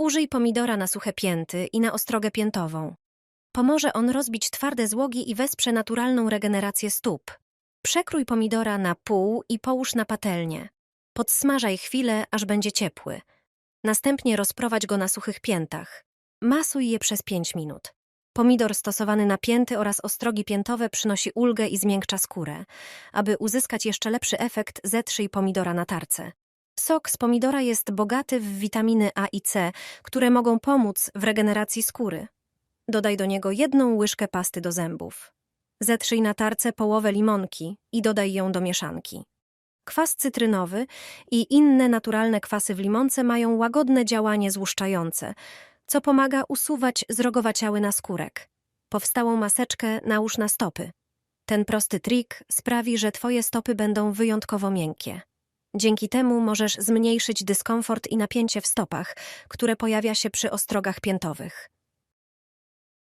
Użyj pomidora na suche pięty i na ostrogę piętową. Pomoże on rozbić twarde złogi i wesprze naturalną regenerację stóp. Przekrój pomidora na pół i połóż na patelnię. Podsmażaj chwilę, aż będzie ciepły. Następnie rozprowadź go na suchych piętach. Masuj je przez 5 minut. Pomidor stosowany na pięty oraz ostrogi piętowe przynosi ulgę i zmiękcza skórę. Aby uzyskać jeszcze lepszy efekt, zetrzyj pomidora na tarce. Sok z pomidora jest bogaty w witaminy A i C, które mogą pomóc w regeneracji skóry. Dodaj do niego jedną łyżkę pasty do zębów. Zetrzyj na tarce połowę limonki i dodaj ją do mieszanki. Kwas cytrynowy i inne naturalne kwasy w limonce mają łagodne działanie złuszczające, co pomaga usuwać zrogowaciały naskórek. Powstałą maseczkę nałóż na stopy. Ten prosty trik sprawi, że twoje stopy będą wyjątkowo miękkie. Dzięki temu możesz zmniejszyć dyskomfort i napięcie w stopach, które pojawia się przy ostrogach piętowych.